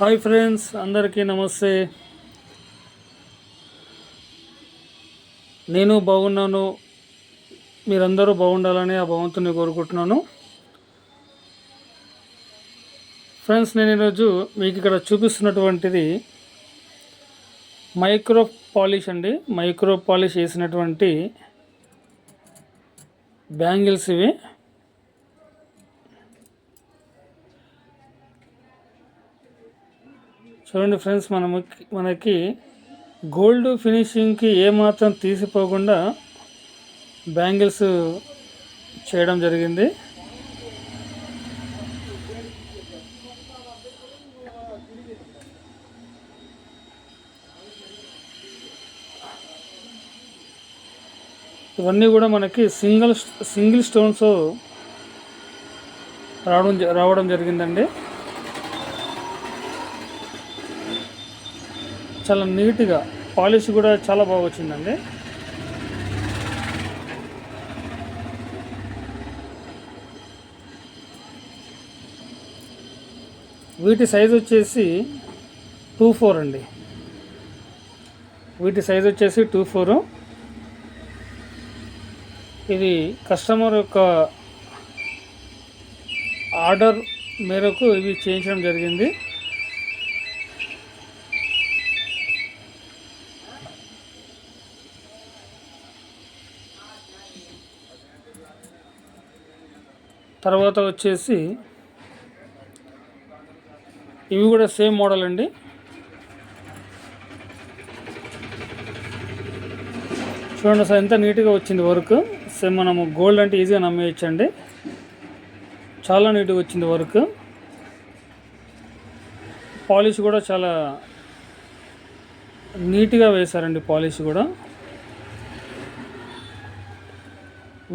Hi friends అందరికీ నమస్తే. నేను బాగున్నాను. మీరందరూ బాగుండాలని ఆ భగవంతుని కోరుకుంటున్నాను. ఫ్రెండ్స్ నేను ఈరోజు మీకు ఇక్కడ చూపిస్తున్నటువంటిది మైక్రో పాలిష్ అండి. మైక్రో పాలిష్ వేసినటువంటి బ్యాంగిల్స్ ఇవి. చూడండి ఫ్రెండ్స్ మనము మనకి గోల్డ్ ఫినిషింగ్కి ఏమాత్రం తీసిపోకుండా బ్యాంగిల్స్ చేయడం జరిగింది. ఇవన్నీ కూడా మనకి సింగిల్ సింగిల్ స్టోన్స్ రావడం రావడం జరిగిందండి. చాలా నీట్గా పాలిష్ కూడా చాలా బాగా వచ్చిందండి. వీటి సైజ్ వచ్చేసి టూ ఫోర్ అండి. వీటి సైజ్ వచ్చేసి టూ ఫోరు. ఇది కస్టమర్ యొక్క ఆర్డర్ మేరకు ఇవి చేయించడం జరిగింది. తర్వాత వచ్చేసి ఇవి కూడా సేమ్ మోడల్ అండి. చూడండి సార్ ఎంత నీట్గా వచ్చింది వర్క్. సేమ్ మనము గోల్డ్ అంటే ఈజీగా నమ్మేయచ్చండి. చాలా నీట్గా వచ్చింది వర్క్. పాలిష్ కూడా చాలా నీట్గా వేశారండి పాలిష్ కూడా.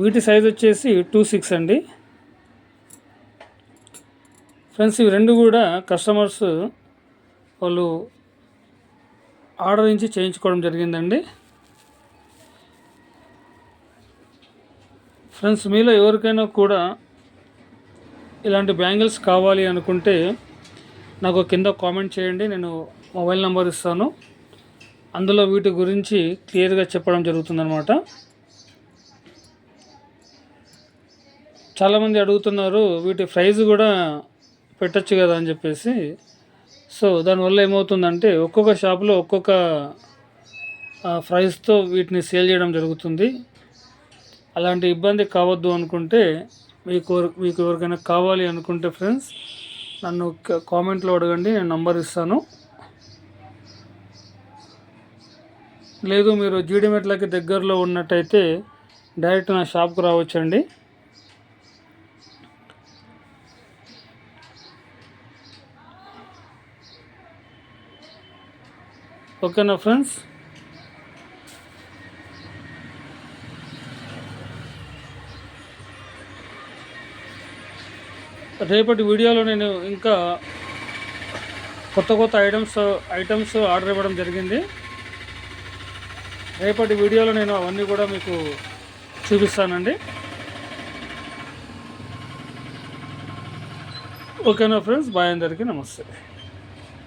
వీటి సైజ్ వచ్చేసి టూ సిక్స్ అండి. ఫ్రెండ్స్ ఇవి రెండు కూడా కస్టమర్స్ వాళ్ళు ఆర్డర్ నుంచి చేయించుకోవడం జరిగిందండి. ఫ్రెండ్స్ మీలో ఎవరికైనా కూడా ఇలాంటి బ్యాంగిల్స్ కావాలి అనుకుంటే నాకు కింద కామెంట్ చేయండి నేను మొబైల్ నెంబర్ ఇస్తాను. అందులో వీటి గురించి క్లియర్గా చెప్పడం జరుగుతుందనమాట చాలామంది అడుగుతున్నారు వీటి ప్రైజ్ కూడా పెట్టచ్చు కదా అని చెప్పేసి. సో దానివల్ల ఏమవుతుందంటే ఒక్కొక్క షాప్లో ఒక్కొక్క ప్రైస్తో వీటిని సేల్ చేయడం జరుగుతుంది. అలాంటి ఇబ్బంది కావద్దు అనుకుంటే మీకు మీకు ఎవరికైనా కావాలి అనుకుంటే ఫ్రెండ్స్ నన్ను కామెంట్లో అడగండి నేను నంబర్ ఇస్తాను. లేదు మీరు జీడిమెట్లకి దగ్గరలో ఉన్నట్టయితే డైరెక్ట్ నా షాప్కి రావచ్చండి. ఓకేనా ఫ్రెండ్స్? రేపటి వీడియోలో నేను ఇంకా కొత్త కొత్త ఐటమ్స్ ఐటమ్స్ ఆర్డర్ ఇవ్వడం జరిగింది. రేపటి వీడియోలో నేను అవన్నీ కూడా మీకు చూపిస్తానండి. ఓకేనా ఫ్రెండ్స్? బాయ్ అందరికీ నమస్తే.